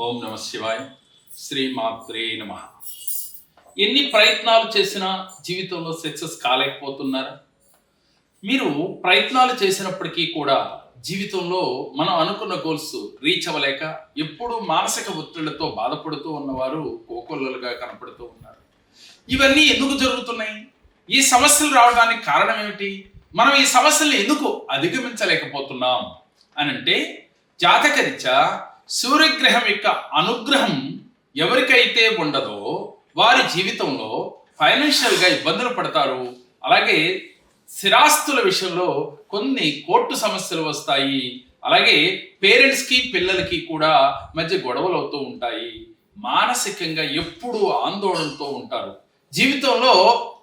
ఓం నమ శివాయ శ్రీ మాత్రే నమ. ఎన్ని ప్రయత్నాలు చేసినా జీవితంలో సక్సెస్ కాలేకపోతున్నారా. మీరు ప్రయత్నాలు చేసినప్పటికీ కూడా జీవితంలో మనం అనుకున్న గోల్స్ రీచ్ అవ్వలేక ఎప్పుడూ మానసిక ఒత్తిళ్ళతో బాధపడుతూ ఉన్నవారు కోకొల్లలుగా కనపడుతూ ఉన్నారు. ఇవన్నీ ఎందుకు జరుగుతున్నాయి? ఈ సమస్యలు రావడానికి కారణం ఏమిటి? మనం ఈ సమస్యల్ని ఎందుకు అధిగమించలేకపోతున్నాం? అని అంటే జాతకరీత్యా సూర్యగ్రహం యొక్క అనుగ్రహం ఎవరికైతే ఉండదో వారి జీవితంలో ఫైనాన్షియల్గా ఇబ్బందులు పడతారు. అలాగే స్థిరాస్తుల విషయంలో కొన్ని కోర్టు సమస్యలు వస్తాయి. అలాగే పేరెంట్స్కి పిల్లలకి కూడా మధ్య గొడవలు అవుతూ ఉంటాయి. మానసికంగా ఎప్పుడూ ఆందోళనతో ఉంటారు. జీవితంలో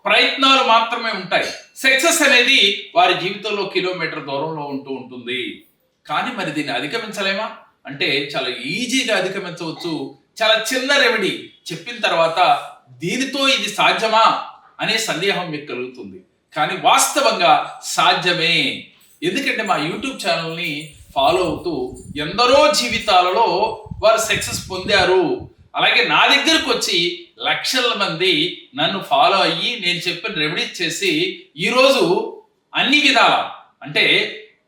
ప్రయత్నాలు మాత్రమే ఉంటాయి. సక్సెస్ అనేది వారి జీవితంలో కిలోమీటర్ దూరంలో ఉంటూ ఉంటుంది. కానీ మరి దీన్ని అధిగమించలేమా? అంటే చాలా ఈజీగా అధిగమించవచ్చు. చాలా చిన్న రెమెడీ చెప్పిన తర్వాత దీనితో ఇది సాధ్యమా అనే సందేహం మీకు కలుగుతుంది. కానీ వాస్తవంగా సాధ్యమే. ఎందుకంటే మా యూట్యూబ్ ఛానల్ని ఫాలో అవుతూ ఎందరో జీవితాలలో వారు సక్సెస్ పొందారు. అలాగే నా దగ్గరకు వచ్చి లక్షల మంది నన్ను ఫాలో అయ్యి నేను చెప్పిన రెమెడీస్ చేసి ఈరోజు అన్ని విధాల అంటే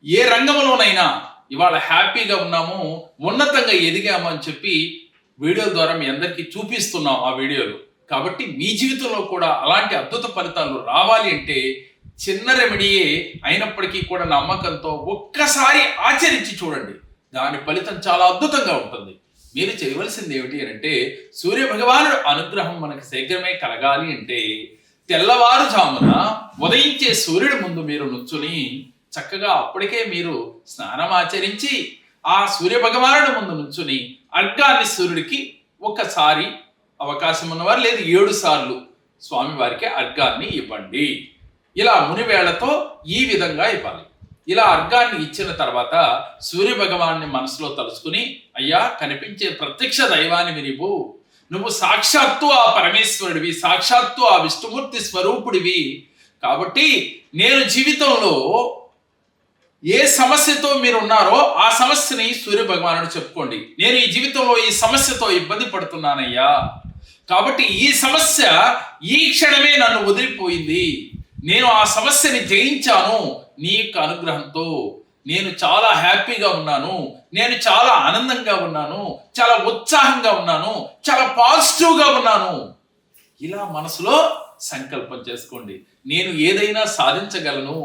ఏ రంగంలోనైనా ఇవాళ హ్యాపీగా ఉన్నాము ఉన్నతంగా ఎదిగాము అని చెప్పి వీడియోల ద్వారా మీ అందరికీ చూపిస్తున్నాం ఆ వీడియోలు. కాబట్టి మీ జీవితంలో కూడా అలాంటి అద్భుత ఫలితాలు రావాలి అంటే చిన్న రెమెడీయే అయినప్పటికీ కూడా నమ్మకంతో ఒక్కసారి ఆచరించి చూడండి. దాని ఫలితం చాలా అద్భుతంగా ఉంటుంది. మీరు చేయవలసింది ఏమిటి అని అంటే సూర్య భగవానుడు అనుగ్రహం మనకు శీఘ్రమే కలగాలి అంటే తెల్లవారుజామున ఉదయించే సూర్యుడి ముందు మీరు నుంచుని చక్కగా అప్పటికే మీరు స్నానం ఆచరించి ఆ సూర్య భగవానుడి ముందు నుంచుని అర్ఘాన్ని సూర్యుడికి ఒకసారి అవకాశం ఉన్నవారు లేదు ఏడు సార్లు స్వామివారికి అర్ఘాన్ని ఇవ్వండి. ఇలా మునివేళ్ళతో ఈ విధంగా ఇవ్వాలి. ఇలా అర్ఘాన్ని ఇచ్చిన తర్వాత సూర్య భగవాన్ని మనసులో తలుచుకుని అయ్యా కనిపించే ప్రత్యక్ష దైవాన్ని వినివు నువ్వు సాక్షాత్తు ఆ పరమేశ్వరుడివి సాక్షాత్తు ఆ విష్ణుమూర్తి స్వరూపుడివి. కాబట్టి నేను జీవితంలో ఏ సమస్యతో మీరు ఉన్నారో ఆ సమస్యని సూర్య భగవానుడు చెప్పుకోండి. నేను ఈ జీవితంలో ఈ సమస్యతో ఇబ్బంది పడుతున్నానయ్యా. కాబట్టి ఈ సమస్య ఈ క్షణమే నన్ను వదిలిపోయింది. నేను ఆ సమస్యని జయించాను నీ యొక్క అనుగ్రహంతో. నేను చాలా హ్యాపీగా ఉన్నాను. నేను చాలా ఆనందంగా ఉన్నాను. చాలా ఉత్సాహంగా ఉన్నాను. చాలా పాజిటివ్గా ఉన్నాను. ఇలా మనసులో సంకల్పం చేసుకోండి. నేను ఏదైనా సాధించగలను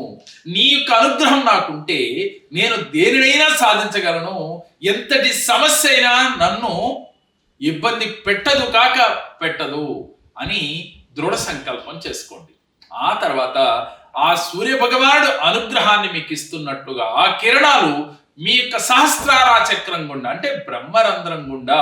నీ యొక్క అనుగ్రహం నాకుంటే నేను దేనినైనా సాధించగలను ఎంతటి సమస్య అయినా నన్ను ఇబ్బంది పెట్టదు కాక పెట్టదు అని దృఢ సంకల్పం చేసుకోండి. ఆ తర్వాత ఆ సూర్య భగవానుడు అనుగ్రహాన్ని మీకు ఇస్తున్నట్లుగా ఆ కిరణాలు మీ యొక్క సహస్రారా చక్రం గుండా అంటే బ్రహ్మరంధ్రం గుండా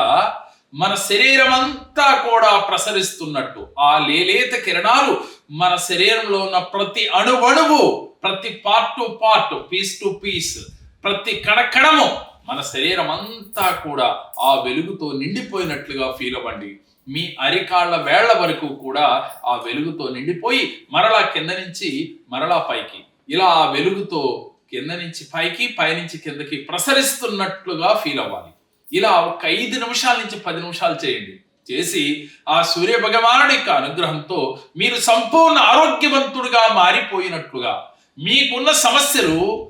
మన శరీరం అంతా కూడా ప్రసరిస్తున్నట్టు. ఆ లేలేత కిరణాలు మన శరీరంలో ఉన్న ప్రతి అణువణువు ప్రతి part to part piece to piece ప్రతి కణకణము మన శరీరం అంతా కూడా ఆ వెలుగుతో నిండిపోయినట్లుగా ఫీల్ అవ్వండి. మీ అరికాళ్ళ వేళ్ళ వరకు కూడా ఆ వెలుగుతో నిండిపోయి మరలా కింద నుంచి మరలా పైకి ఇలా ఆ వెలుగుతో కింద నుంచి పైకి పైనుంచి కిందకి ప్రసరిస్తున్నట్లుగా ఫీల్ అవ్వాలి. ఇలా ఒక ఐదు నిమిషాల నుంచి పది నిమిషాలు చేయండి. చేసి ఆ సూర్య భగవానుడి యొక్క అనుగ్రహంతో మీరు సంపూర్ణ ఆరోగ్యవంతుడుగా మారిపోయినట్లుగా మీకున్న సమస్యలు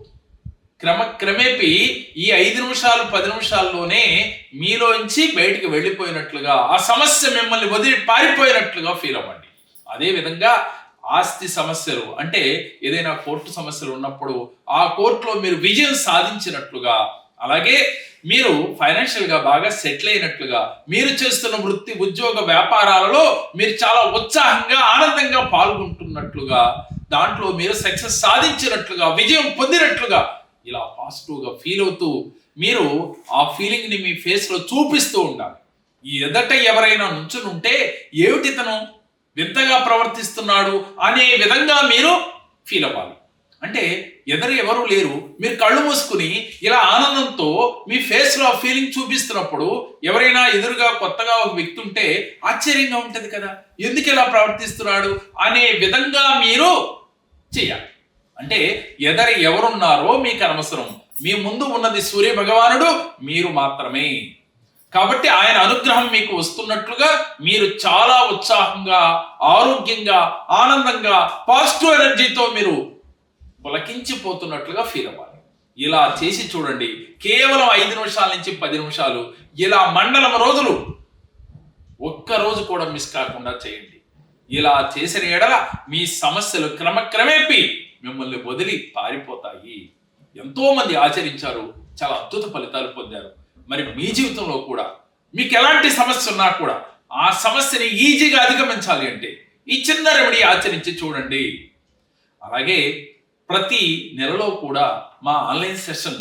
క్రమక్రమేపి ఈ ఐదు నిమిషాలు పది నిమిషాల్లోనే మీలోంచి బయటికి వెళ్ళిపోయినట్లుగా ఆ సమస్య మిమ్మల్ని వదిలి పారిపోయినట్లుగా ఫీల్ అవ్వండి. అదే విధంగా ఆస్తి సమస్యలు అంటే ఏదైనా కోర్టు సమస్యలు ఉన్నప్పుడు ఆ కోర్టులో మీరు విజయం సాధించినట్లుగా అలాగే మీరు ఫైనాన్షియల్గా బాగా సెటిల్ అయినట్లుగా మీరు చేస్తున్న వృత్తి ఉద్యోగ వ్యాపారాలలో మీరు చాలా ఉత్సాహంగా ఆనందంగా పాల్గొంటున్నట్లుగా దాంట్లో మీరు సక్సెస్ సాధించినట్లుగా విజయం పొందినట్లుగా ఇలా పాజిటివ్గా ఫీల్ అవుతూ మీరు ఆ ఫీలింగ్ని మీ ఫేస్లో చూపిస్తూ ఉండాలి. ఈ ఎదట ఎవరైనా నుంచుని ఉంటే ఏమిటి తను వింతగా ప్రవర్తిస్తున్నాడు అనే విధంగా మీరు ఫీల్ అవ్వాలి. అంటే ఎదరు ఎవరు లేరు. మీరు కళ్ళు మూసుకుని ఇలా ఆనందంతో మీ ఫేస్లో ఆ ఫీలింగ్ చూపిస్తున్నప్పుడు ఎవరైనా ఎదురుగా కొత్తగా ఒక వ్యక్తి ఉంటే ఆశ్చర్యంగా ఉంటుంది కదా. ఎందుకు ఇలా ప్రవర్తిస్తున్నాడు అనే విధంగా మీరు చేయాలి. అంటే ఎదరు ఎవరున్నారో మీకు అనవసరం. మీ ముందు ఉన్నది సూర్య భగవానుడు మీరు మాత్రమే. కాబట్టి ఆయన అనుగ్రహం మీకు వస్తున్నట్లుగా మీరు చాలా ఉత్సాహంగా ఆరోగ్యంగా ఆనందంగా పాజిటివ్ ఎనర్జీతో మీరు పులకించిపోతున్నట్లుగా ఫీల్ అవ్వాలి. ఇలా చేసి చూడండి. కేవలం ఐదు నిమిషాల నుంచి పది నిమిషాలు ఇలా మండలం రోజులు ఒక్క రోజు కూడా మిస్ కాకుండా చేయండి. ఇలా చేసిన ఎడల మీ సమస్యలు క్రమక్రమేపి మిమ్మల్ని వదిలి పారిపోతాయి. ఎంతోమంది ఆచరించారు చాలా అద్భుత ఫలితాలు పొందారు. మరి మీ జీవితంలో కూడా మీకు ఎలాంటి సమస్య ఉన్నా కూడా ఆ సమస్యని ఈజీగా అధిగమించాలి అంటే ఈ చిన్న రెమెడీ ఆచరించి చూడండి. అలాగే ప్రతి నెలలో కూడా మా ఆన్లైన్ సెషన్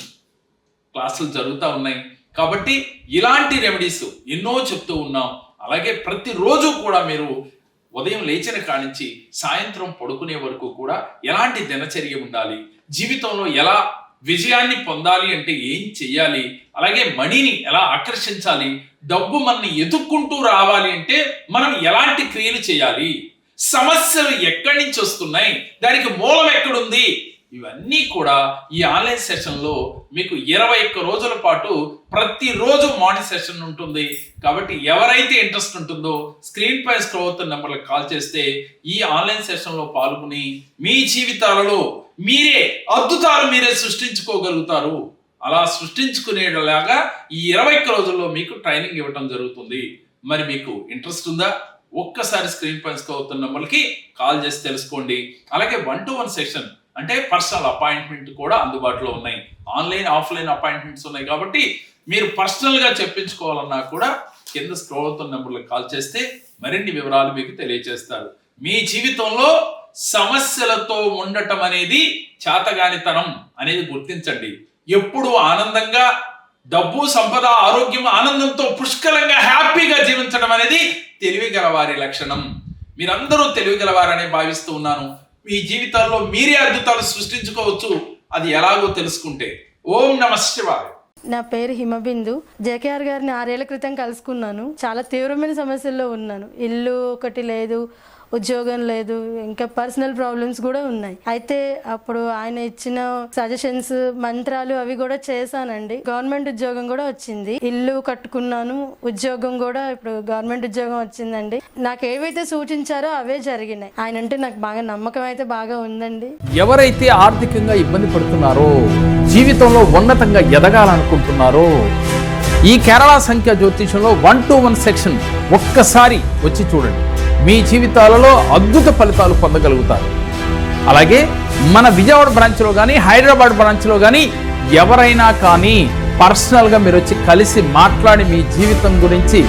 క్లాసులు జరుగుతూ ఉన్నాయి. కాబట్టి ఇలాంటి రెమెడీస్ ఎన్నో చెప్తూ ఉన్నాం. అలాగే ప్రతిరోజు కూడా మీరు ఉదయం లేచిన కానించి సాయంత్రం పడుకునే వరకు కూడా ఎలాంటి దినచర్య ఉండాలి? జీవితంలో ఎలా విజయాన్ని పొందాలి అంటే ఏం చెయ్యాలి? అలాగే మనీని ఎలా ఆకర్షించాలి? డబ్బు మనని ఎదుక్కుంటూ రావాలి అంటే మనం ఎలాంటి క్రియలు చేయాలి? సమస్యలు ఎక్కడి నుంచి వస్తున్నాయి? దానికి మూల ఇవన్నీ కూడా ఈ ఆన్లైన్ సెషన్లో మీకు ఇరవై ఒక్క రోజుల పాటు ప్రతిరోజు మార్నింగ్ సెషన్ ఉంటుంది. కాబట్టి ఎవరైతే ఇంట్రెస్ట్ ఉంటుందో స్క్రీన్ పై స్క్రోల్ అవుతున్న నెంబర్లకు కాల్ చేస్తే ఈ ఆన్లైన్ సెషన్లో పాల్గొని మీ జీవితాలలో మీరే అద్భుతాలు మీరే సృష్టించుకోగలుగుతారు. అలా సృష్టించుకునేలాగా ఈ ఇరవై ఒక్క రోజుల్లో మీకు ట్రైనింగ్ ఇవ్వటం జరుగుతుంది. మరి మీకు ఇంట్రెస్ట్ ఉందా? ఒక్కసారి స్క్రీన్ పై స్క్రోల్ అవుతున్న నెంబర్కి కాల్ చేసి తెలుసుకోండి. అలాగే వన్ టు వన్ సెషన్ అంటే పర్సనల్ అపాయింట్మెంట్ కూడా అందుబాటులో ఉన్నాయి. ఆన్లైన్ ఆఫ్లైన్ అపాయింట్మెంట్స్ ఉన్నాయి కాబట్టి మీరు పర్సనల్గా చెప్పించుకోవాలన్నా కూడా కింద స్క్రోల్ అవుతున్న నెంబర్లకు కాల్ చేస్తే మరిన్ని వివరాలు మీకు తెలియజేస్తారు మీ జీవితంలో సమస్యలతో ఉండటం అనేది చేతగానితనం అనేది గుర్తించండి. ఎప్పుడు ఆనందంగా డబ్బు సంపద ఆరోగ్యం ఆనందంతో పుష్కలంగా హ్యాపీగా జీవించడం అనేది తెలివి గల వారి లక్షణం. మీరందరూ తెలివి గలవారనే భావిస్తూ ఉన్నాను. మీ జీవితాల్లో మీరే అద్భుతాలు సృష్టించుకోవచ్చు. అది ఎలాగో తెలుసుకుంటే. ఓం నమ శివాయ. నా పేరు హిమబిందు. జేకేఆర్ గారిని ఆరేళ్ళ క్రితం కలుసుకున్నాను. చాలా తీవ్రమైన సమస్యల్లో ఉన్నాను. ఇల్లు ఒకటి లేదు. ఉద్యోగం లేదు ఇంకా పర్సనల్ ప్రాబ్లమ్స్ కూడా ఉన్నాయి. అయితే అప్పుడు ఆయన ఇచ్చిన సజెషన్స్ మంత్రాలు అవి కూడా చేశానండి. గవర్నమెంట్ ఉద్యోగం కూడా వచ్చింది. ఇల్లు కట్టుకున్నాను ఉద్యోగం కూడా ఇప్పుడు గవర్నమెంట్ ఉద్యోగం వచ్చిందండి. నాకు ఏవైతే సూచించారో అవే జరిగినాయి. ఆయన అంటే నాకు బాగా నమ్మకం అయితే బాగా ఉందండి. ఎవరైతే ఆర్థికంగా ఇబ్బంది పడుతున్నారో జీవితంలో ఉన్నతంగా ఎదగాలనుకుంటున్నారో ఈ కేరళ సంఖ్య జ్యోతిషంలో వన్ టు వన్ సెక్షన్ ఒక్కసారి వచ్చి చూడండి. మీ జీవితాలలో అద్భుత ఫలితాలు పొందగలుగుతారు. అలాగే మన విజయవాడ బ్రాంచ్లో కానీ హైదరాబాద్ బ్రాంచ్లో కానీ ఎవరైనా కానీ పర్సనల్గా మీరు వచ్చి కలిసి మాట్లాడి మీ జీవితం గురించి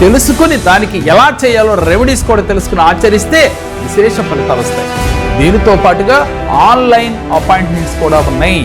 తెలుసుకుని దానికి ఎలా చేయాలో రెమెడీస్ కూడా తెలుసుకుని ఆచరిస్తే విశేష ఫలితాలు వస్తాయి. దీనితో పాటుగా ఆన్లైన్ అపాయింట్మెంట్స్ కూడా ఉన్నాయి.